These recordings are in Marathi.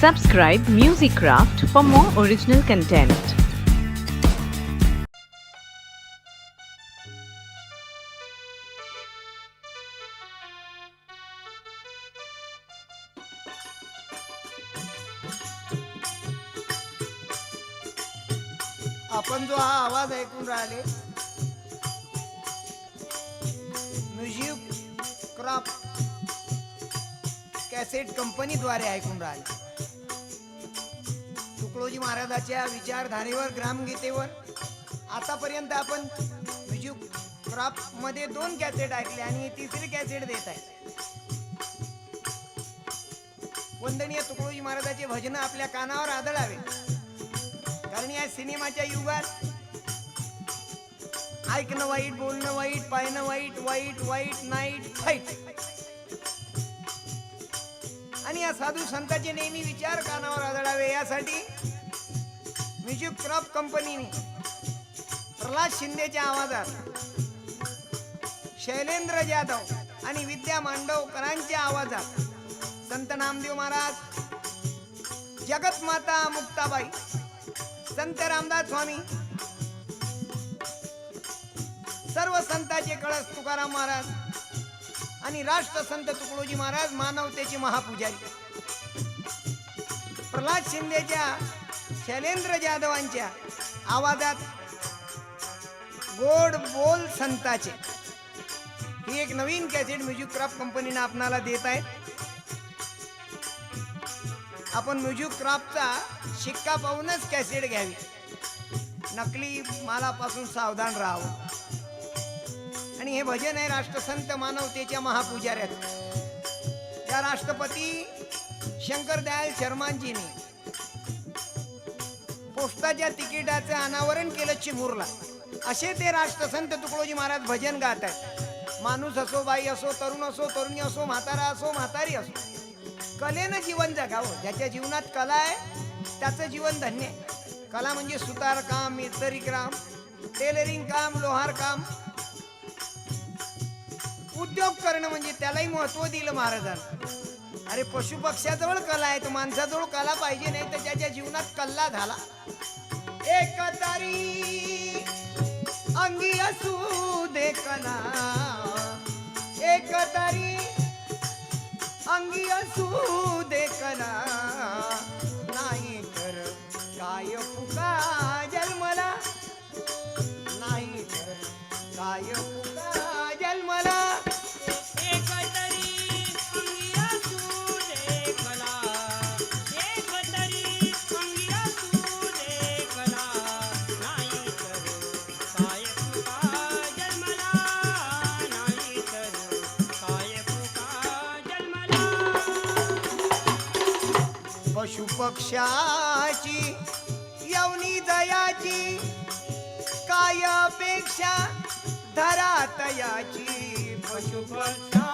Subscribe MusicCraft for more original content. आपण जो हा आवाज ऐकून राहिले म्युझिक क्राफ्ट कॅसेट कंपनीद्वारे ऐकून राहिले तुकडोजी महाराजाच्या विचारधारेवर ग्रामगीतेवर. आतापर्यंत आपण म्युझिक क्रॉपमध्ये दोन कॅसेट ऐकले आणि तिसरी कॅसेट देत आहे. वंदनीय तुकडोजी महाराजाचे भजन आपल्या कानावर आदळावे. कारण या सिनेमाच्या युगात ऐकणं वाईट बोलणं वाईट पाहणं वाईट वाईट वाईट नाईट फाईट. आणि या साधू संतांचे नेहमी विचार कानावर आदळावे. यासाठी म्युझिक क्रॉप कंपनीने प्रल्हाद शिंदेच्या आवाजात शैलेंद्र जाधव आणि विद्या मांडवकरांच्या आवाजात संत नामदेव महाराज जगत माता मुक्ताबाई संत रामदास स्वामी सर्व संतांचे कळस तुकाराम महाराज आणि राष्ट्र संत तुकडोजी महाराज मानवतेचे महापुजारी. प्रल्हाद शिंदेच्या शैलेंद्र जाधवांच्या आवाजात गोड बोल संताचे. ही एक नवीन कॅसेट म्युझिक क्राफ्ट कंपनीनं आपणाला देत आहे आपण म्युझिक क्राफ्टचा शिक्का पाहूनच कॅसेट घ्यावी. नकली मालापासून सावधान राहावं. हे भजन आहे राष्ट्रसंत मानवतेच्या महापुजाऱ्यात. या राष्ट्रपती शंकर दयाल शर्मांजीने पोस्टाच्या तिकिटाचं अनावरण केलं चिमूरला. असे ते राष्ट्रसंत तुकडोजी महाराज भजन गात आहेत. माणूस असो बाई असो तरुण असो तरुणी असो म्हातारा असो म्हातारी असो. कलेनं जीवन जगावं. ज्याच्या जीवनात कला आहे त्याचं जीवन धन्य आहे. कला म्हणजे सुतार काम मिस्तरी काम टेलरिंग काम लोहार काम. उद्योग करणं म्हणजे त्यालाही महत्त्व दिलं महाराजांना. अरे पशु पक्ष्याजवळ कला आहे तर माणसाजवळ कला पाहिजे नाही तर त्याच्या जीवनात कल्ला झाला. एकतारी अंगी असू दे कला. एकतारी अंगी असू दे कला. नाही तर काय पशुपक्षाची यवनी दयाची काय अपेक्षा धरातयाची पशुपक्षा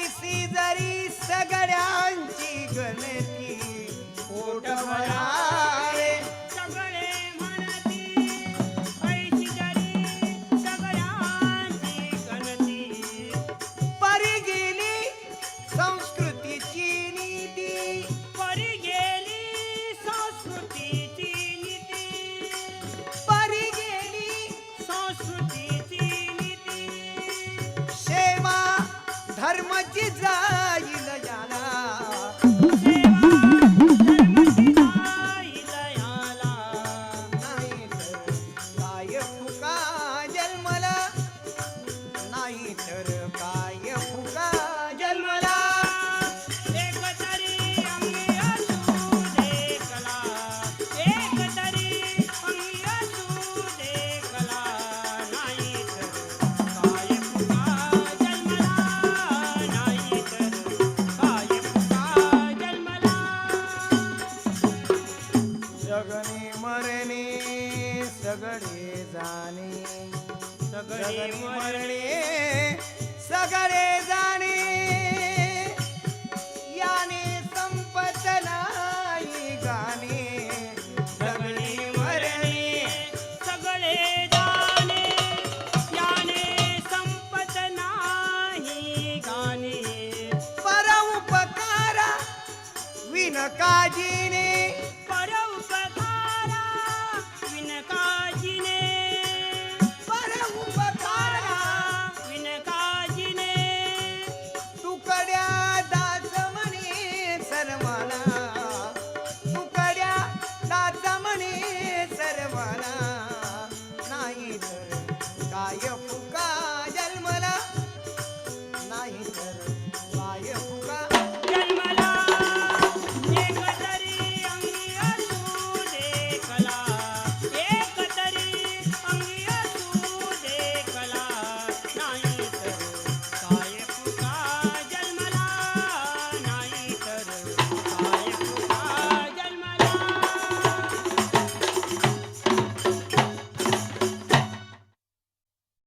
ऐसी जरी सगळ्यांची मरणे सगळे जाणे. सगळे मरणे. सगळे जाणे. याने संपत नाही गाणे. सगळे मरणे सगळे जाणे. याने संपत नाही गाणे. परोपकारा विनकाजीने